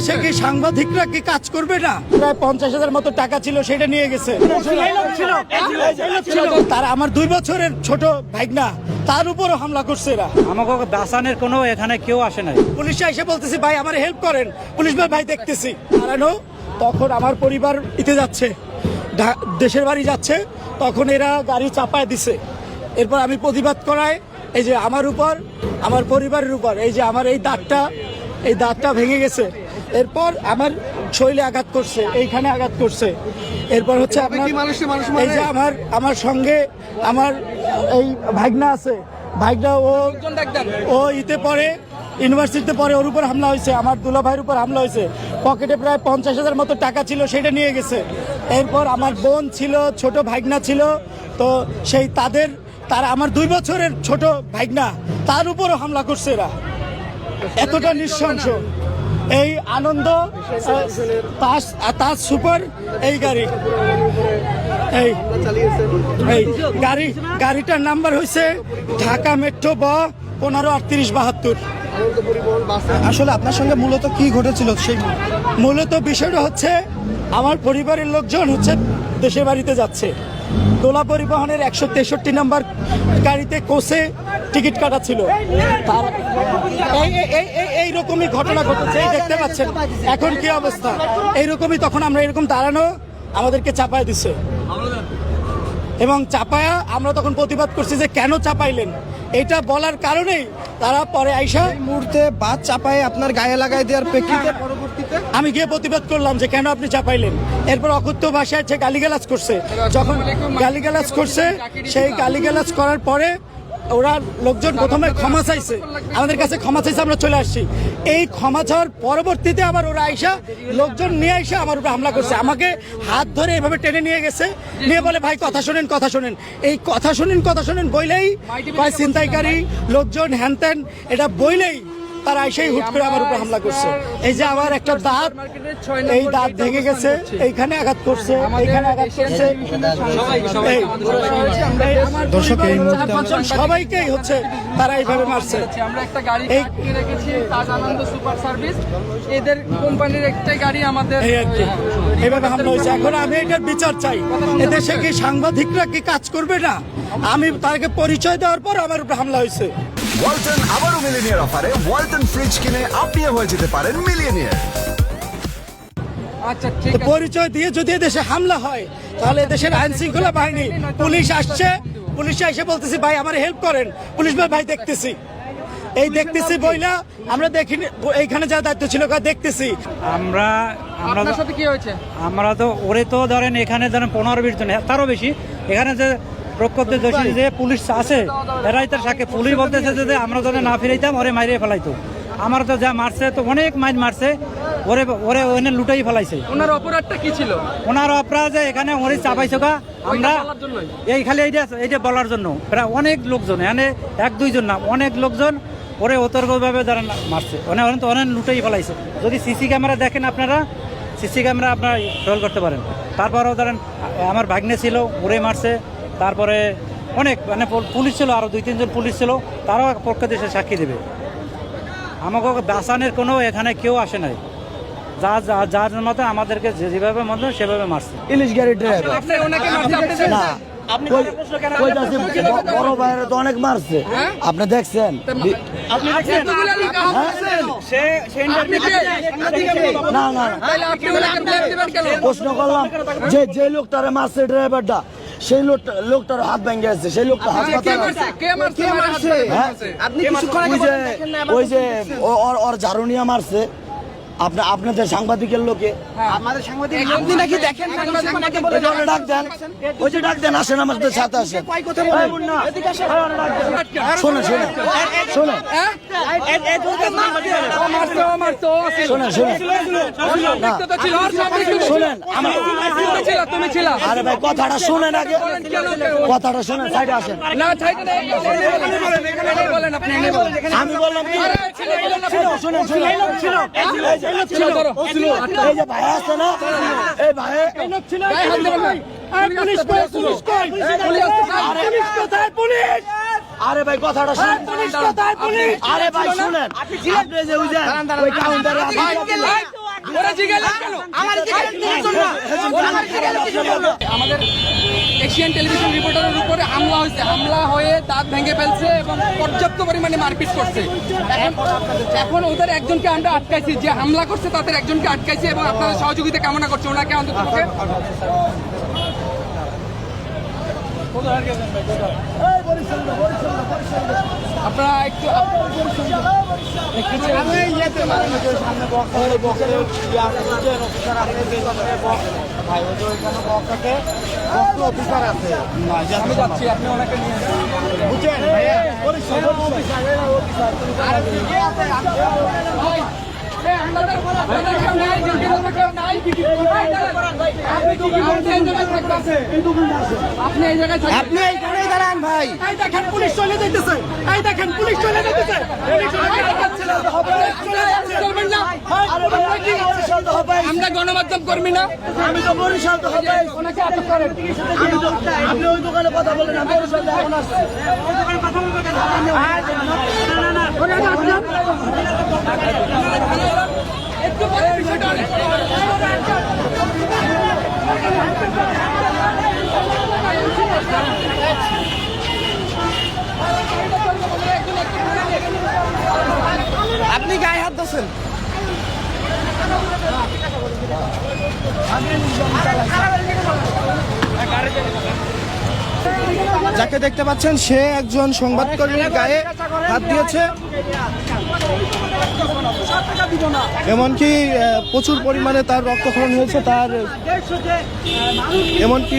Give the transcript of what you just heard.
এদেশে কি সাংবাদিকরা কি কাজ করবে না? প্রায় পঞ্চাশ হাজার মতো টাকা ছিল সেটা নিয়ে গেছে। তার আমার দুই বছরের ছোট ভাইগনা তার উপরও হামলা করছে এরা। আমাকে দাসানের কোনো এখানে কেউ আসে নাই। পুলিশ এসে বলতেছে ভাই আমার হেল্প করেন। পুলিশ ভাই ভাই দেখতেছি। দাঁড়ানো তখন আমার পরিবার ইতে যাচ্ছে দেশের বাড়ি যাচ্ছে তখন এরা গাড়ি চাপায় দিছে। এরপর আমি প্রতিবাদ করাই এই যে আমার উপর আমার পরিবারের উপর এই যে আমার এই দাঁতটা এই দাঁতটা ভেঙে গেছে। এরপর আমার শরীরে আঘাত করছে এইখানে আঘাত করছে। এরপর হচ্ছে আপনার এই যে আমার আমার সঙ্গে আমার এই ভাগনা আছে ভাগনা ও ও ইতে পড়ে ইউনিভার্সিটিতে পরে ওর উপর হামলা হয়েছে আমার দুলা ভাইয়ের উপর হামলা হয়েছে। পকেটে প্রায় পঞ্চাশ হাজার মতো টাকা ছিল সেটা নিয়ে গেছে। এরপর আমার বোন ছিল ছোট ভাগনা ছিল তো সেই তাদের তার আমার দুই বছরের ছোট ভাগনা তার উপরও হামলা করছে এরা। এতটা নৃশংস। এই আনন্দ তাজ তাজ সুপার, এই গাড়ি। এই এই গাড়ি, গাড়িটার নাম্বার হয়েছে ঢাকা মেট্রো ব পনেরো আটত্রিশ বাহাত্তর। আসলে আপনার সঙ্গে মূলত কি ঘটেছিল সেই মূলত বিষয়টা হচ্ছে আমার পরিবারের লোকজন হচ্ছে দেশের বাড়িতে যাচ্ছে। দোলা পরিবহনের একশো তেষট্টি নাম্বার গাড়িতে কোষে টিকিট কাটা ছিল। এইরকমই ঘটনা ঘটেছে দেখতে পাচ্ছেন। এখন কি অবস্থা? এইরকমই তখন আমরা এরকম দাঁড়ানো আমাদেরকে চাপায় দিছে। এবং চাপায়া আমরা তখন প্রতিবাদ করছি যে কেন চাপাইলেন? এটা বলার কারণেই তারা পরে আইসা মুহূর্তে বাদ চাপায় আপনার গায়ে লাগাই দেওয়ার প্রেক্ষিতে আমি গিয়ে প্রতিবাদ করলাম যে কেন আপনি চাপাইলেন। এরপর অকথ্য ভাষায় সে গালিগালাজ করছে। যখন গালিগালাজ করছে, সেই গালিগালাজ করার পরে ওরা লোকজন প্রথমে ক্ষমা চাইছে। আমাদের কাছে ক্ষমা চাইছে, আমরা চলে আসছি। এই ক্ষমা চাওয়ার পরবর্তীতে আবার ওরা আইসা, লোকজন নিয়ে আইসা আমার উপরে হামলা করছে। আমাকে হাত ধরে এভাবে টেনে নিয়ে গেছে। নিয়ে বলে, ভাই, কথা শোনেন কথা শোনেন। এই কথা শোনেন কথা শোনেন বইলেই, ভাই, ছিনতাইকারী, লোকজন হ্যান এটা বইলেই তারা এসেই হুট করে আমার উপর হামলা করছে। এই যে আমার একটা দাঁত এই দাঁত ভেঙে গেছে এইখানে আঘাত করছে এইখানে আঘাত করছে। দর্শক, এই মুহূর্তে সবাইকেই হচ্ছে তারা এইভাবে মারছে। আমরা একটা গাড়ি আটকে রেখেছি তাজ আনন্দ সুপার সার্ভিস। এদের কোম্পানির একটাই গাড়ি আমাদের এই আর কি এইভাবে হামলা হয়েছে। এখন আমি এটার বিচার চাই। এদেশে কি সাংবাদিকরা কি কাজ করবে না? আমি তাকে পরিচয় দেওয়ার পর আমার উপর হামলা হয়েছে। ওয়ালটন আবারও মিলিনিয়ার অফারে ওয়ালটন ফ্রিজ কিনে আপনিও হয়ে যেতে পারেন মিলিয়নিয়ার। আচ্ছা ঠিক পরিচয় দিয়ে যদি এদেশে হামলা হয় তাহলে দেশের আইন শৃঙ্খলা বাহিনী পুলিশ আসছে পুলিশ এসে বলতেছি ভাই আমার হেল্প করেন। পুলিশ ভাই ভাই দেখতেছি। এই দেখতেছি বইলা আমরা দেখিনি এইখানে যা দায়িত্ব ছিল দেখতেছি। আমরা আমরা তো- সাথে কি হয়েছে? আমরা তো ওরে তো ধরেন এখানে ধরেন পনেরো বিশ জন তারও বেশি। এখানে যে প্রক্ষব্ধ দোষী যে পুলিশ আছে এরাই তার সাথে পুলিশ বলতেছে যে আমরা ধরে না ফিরাইতাম ওরে মাইরে ফেলাইতো। আমার তো যা মারছে তো অনেক মাইর মারছে। ওরে ওরে ওখানে লুটাই ফেলাইছে। ওনার অপরাধটা কি ছিল? ওনার অপরাধ যে এখানে ওরে চাপাইছো কা আমরা এই খালি এইটা এইটা বলার জন্য। প্রায় অনেক লোকজন এখানে এক দুইজন না অনেক লোকজন ওরে অতর্কভাবে ধরেন মারছে। ওনে ওনে তো অনেক লুটেই ফেলাইছে। যদি সিসি ক্যামেরা দেখেন আপনারা সিসি ক্যামেরা আপনারা রোল করতে পারেন। তারপরেও ধরেন আমার ভাগ্নে ছিল ওরে মারছে। তারপরে অনেক মানে পুলিশ ছিল আরও দুই তিনজন পুলিশ ছিল তারাও পক্ষ দেশে সাক্ষী দেবে। আমাকে দাসানের কোনো এখানে কেউ আসে নাই। যা যা- যার মতো আমাদেরকে যেভাবে মতো সেভাবে মারছে। ইলিশ গাড়ি ড্রাইভার? না। বড় ভাইয়ের তো অনেক মারছে। আপনি দেখছেন? লোক? না না? প্রশ্ন করলাম যে যে লোকটারে মারছে ড্রাইভারটা সেই লোকটা লোকটার হাত ভেঙে গেছে সেই লোকটা হাসপাতালে মারছে? কে মারছে? মারছে? হ্যাঁ ওই যে ওই যে ওর ঝাড়ুনিয়া মারছে। আপনি আপনাদের সাংবাদিকের লোকে। আপনি নাকি দেখেন সাংবাদিক। ওই যে ওরে ডাক দেন। ওই যে ডাক দেন আসেন আমাদের সাথে আসেন। শোনেন শোনেন শোনেন আরে কথাটা শুনেন আগে? কথাটা শুনেন সাইডে আসেন। আমি বললাম এই যে- ভাই আছে না এই ভাই। পুলিশ পুলিশ কোথায় পুলিশ আরে ভাই কথাটা শুনেন। পুলিশ কোথায় পুলিশ। আরে ভাই শুনেন। আপনি যে ওই যে ওই কাউন্টারে জিজ্ঞাসা কেন? আমার আমাদের এশিয়ান টেলিভিশন রিপোর্টারের উপরে হামলা হয়েছে। হামলা হয়ে দাঁত ভেঙে ফেলছে এবং পর্যাপ্ত পরিমাণে মারপিট করছে। এখন ওদের একজনকে আমরা আটকাইছি। যে হামলা করছে তাদের একজনকে আটকাইছি এবং আপনাদের সহযোগিতা কামনা করছে। ওনাকে অন্তত আপনারা একটু আমি যাচ্ছি আপনি ওনাকে নিয়ে ভাই, আপনাদের আপনাদের কেউ নাই, ডিউটি করবে কেউ নাই। আপনি কি কি বলছেন? এই জায়গায় আপনি এই জায়গায় থাকবেন। আপনি এইখানেই দাঁড়ান ভাই এই দেখেন পুলিশ চলে যাইতেছে এই দেখেন পুলিশ চলে যাইতেছে পুলিশ চলে যাইতেছে। করবেন না? আমরা গণমাধ্যম কর্মী না আমি তো বরিশাল তো হবে ওনাকে আটক করেন আপনি ওই দোকানে কথা বলেন আমি বরিশাল এখন আসছি একটু পরে বিষয়টা অনেক- আপনি গায়ে হাত দিচ্ছেন যাকে দেখতে পাচ্ছেন, সে একজন সংবাদকর্মীর গায়ে হাত দিয়েছে। এমনকি প্রচুর পরিমাণে তার রক্তক্ষরণ হয়েছে, তার এমনকি